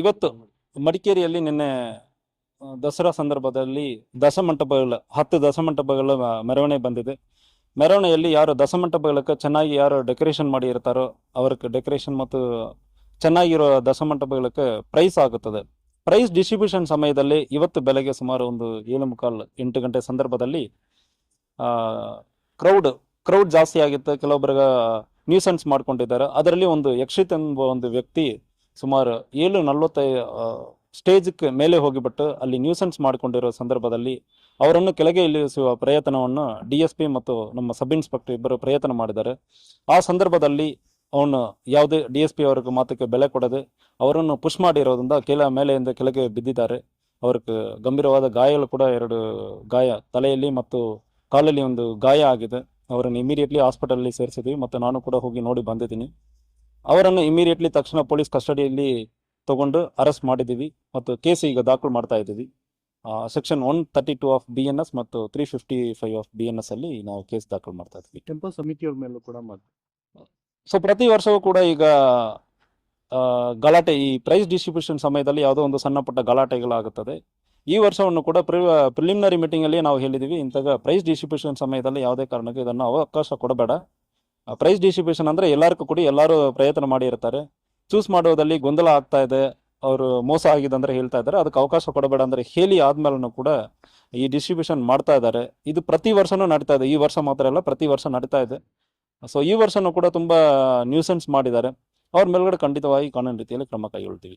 ಇವತ್ತು ಮಡಿಕೇರಿಯಲ್ಲಿ ನಿನ್ನೆ ದಸರಾ ಸಂದರ್ಭದಲ್ಲಿ ದಸಮಂಟಪಗಳ, ಹತ್ತು ದಸಮಂಟಪಗಳ ಮೆರವಣಿಗೆ ಬಂದಿದೆ. ಮೆರವಣಿಗೆಯಲ್ಲಿ ಯಾರು ದಸಮಂಟಪಗಳಕ್ಕೆ ಚೆನ್ನಾಗಿ ಯಾರು ಡೆಕೋರೇಷನ್ ಮಾಡಿ ಇರ್ತಾರೋ ಅವ್ರಿಗೆ ಡೆಕೋರೇಷನ್ ಮತ್ತು ಚೆನ್ನಾಗಿರೋ ದಸಮಂಟಪಗಳಕ್ಕೆ ಪ್ರೈಸ್ ಆಗುತ್ತದೆ. ಪ್ರೈಸ್ ಡಿಸ್ಟ್ರಿಬ್ಯೂಷನ್ ಸಮಯದಲ್ಲಿ ಇವತ್ತು ಬೆಳಗ್ಗೆ ಸುಮಾರು ಒಂದು ಏಳು ಮುಕ್ಕಾಲು ಎಂಟು ಗಂಟೆ ಸಂದರ್ಭದಲ್ಲಿ ಕ್ರೌಡ್ ಕ್ರೌಡ್ ಜಾಸ್ತಿ ಆಗಿತ್ತು. ಕೆಲವೊಬ್ಬರಿಗೆ ನ್ಯೂಸೆನ್ಸ್ ಮಾಡ್ಕೊಂಡಿದ್ದಾರೆ. ಅದರಲ್ಲಿ ಒಂದು ಯಕ್ಷಿತ್ ಎಂಬ ಒಂದು ವ್ಯಕ್ತಿ ಸುಮಾರು ಏಳು ನಲ್ವತ್ತೈ ಸ್ಟೇಜ್ಗೆ ಮೇಲೆ ಹೋಗಿಬಿಟ್ಟು ಅಲ್ಲಿ ನ್ಯೂಸೆನ್ಸ್ ಮಾಡಿಕೊಂಡಿರೋ ಸಂದರ್ಭದಲ್ಲಿ ಅವರನ್ನು ಕೆಳಗೆ ಇಳಿಸುವ ಪ್ರಯತ್ನವನ್ನು ಡಿ ಎಸ್ ಪಿ ಮತ್ತು ನಮ್ಮ ಸಬ್ ಇನ್ಸ್ಪೆಕ್ಟರ್ ಇಬ್ಬರು ಪ್ರಯತ್ನ ಮಾಡಿದ್ದಾರೆ. ಆ ಸಂದರ್ಭದಲ್ಲಿ ಅವನು ಯಾವುದೇ ಡಿ ಎಸ್ ಪಿ ಅವರಿಗೆ ಮಾತಕ್ಕೆ ಬೆಲೆ ಕೊಡದೆ ಅವರನ್ನು ಪುಷ್ ಮಾಡಿರೋದ್ರಿಂದ ಕೆಲ ಮೇಲೆಯಿಂದ ಕೆಳಗೆ ಬಿದ್ದಿದ್ದಾರೆ. ಅವ್ರಿಗೆ ಗಂಭೀರವಾದ ಗಾಯಗಳು ಕೂಡ ಎರಡು ಗಾಯ ತಲೆಯಲ್ಲಿ ಮತ್ತು ಕಾಲಲ್ಲಿ ಒಂದು ಗಾಯ ಆಗಿದೆ. ಅವರನ್ನು ಇಮಿಡಿಯೇಟ್ಲಿ ಹಾಸ್ಪಿಟಲಲ್ಲಿ ಸೇರಿಸಿದ್ವಿ ಮತ್ತು ನಾನು ಕೂಡ ಹೋಗಿ ನೋಡಿ ಬಂದಿದ್ದೀನಿ. ಅವರನ್ನು ಇಮಿಡಿಯೇಟ್ಲಿ ತಕ್ಷಣ ಪೊಲೀಸ್ ಕಸ್ಟಡಿಯಲ್ಲಿ ತಗೊಂಡು ಅರೆಸ್ಟ್ ಮಾಡಿದ್ದೀವಿ ಮತ್ತು ಕೇಸ್ ಈಗ ದಾಖಲು ಮಾಡ್ತಾ ಇದ್ದೀವಿ. Section one thirty two of B N S ಮತ್ತು three fifty five of B N S ಅಲ್ಲಿ ನಾವು ಕೇಸ್ ದಾಖಲು ಮಾಡ್ತಾ ಇದ್ವಿ ಟೆಂಪಲ್ ಸಮಿತಿಯವ್ರ ಮೇಲೂ ಕೂಡ ಮಾಡಿ ಸೊ ಪ್ರತಿ ವರ್ಷವೂ ಕೂಡ ಈಗ ಗಲಾಟೆ ಈ ಪ್ರೈಸ್ ಡಿಸ್ಟ್ರಿಬ್ಯೂಷನ್ ಸಮಯದಲ್ಲಿ ಯಾವುದೋ ಒಂದು ಸಣ್ಣ ಪುಟ್ಟ ಗಲಾಟೆಗಳಾಗುತ್ತದೆ. ಈ ವರ್ಷವನ್ನು ಕೂಡ ಪ್ರಿ ಪ್ರಿಲಿಮಿನರಿ ಮೀಟಿಂಗಲ್ಲಿ ನಾವು ಹೇಳಿದ್ದೀವಿ ಇಂಥ ಪ್ರೈಸ್ ಡಿಸ್ಟ್ರಿಬ್ಯೂಷನ್ ಸಮಯದಲ್ಲಿ ಯಾವುದೇ ಕಾರಣಕ್ಕೂ ಇದನ್ನು ಅವಕಾಶ ಕೊಡಬೇಡ. ಪ್ರೈಸ್ ಡಿಸ್ಟ್ರಿಬ್ಯೂಷನ್ ಅಂದರೆ ಎಲ್ಲರಿಗೂ ಕೂಡ, ಎಲ್ಲರೂ ಪ್ರಯತ್ನ ಮಾಡಿರ್ತಾರೆ ಚೂಸ್ ಮಾಡೋದಲ್ಲಿ ಗೊಂದಲ ಆಗ್ತಾ ಇದೆ. ಅವರು ಮೋಸ ಆಗಿದೆ ಅಂದರೆ ಹೇಳ್ತಾ ಇದ್ದಾರೆ. ಅದಕ್ಕೆ ಅವಕಾಶ ಕೊಡಬೇಡ ಅಂದರೆ ಹೇಳಿ ಆದ್ಮೇಲೂ ಕೂಡ ಈ ಡಿಸ್ಟ್ರಿಬ್ಯೂಷನ್ ಮಾಡ್ತಾ ಇದ್ದಾರೆ. ಇದು ಪ್ರತಿ ವರ್ಷನೂ ನಡೀತಾ ಇದೆ. ಈ ವರ್ಷ ಮಾತ್ರ ಅಲ್ಲ, ಪ್ರತಿ ವರ್ಷ ನಡೀತಾ ಇದೆ. ಸೊ ಈ ವರ್ಷನೂ ಕೂಡ ತುಂಬ ನ್ಯೂಸೆನ್ಸ್ ಮಾಡಿದ್ದಾರೆ. ಅವ್ರ ಮೇಲ್ಗಡೆ ಖಂಡಿತವಾಗಿ ಕಾನೂನು ರೀತಿಯಲ್ಲಿ ಕ್ರಮ ಕೈಗೊಳ್ತೀವಿ.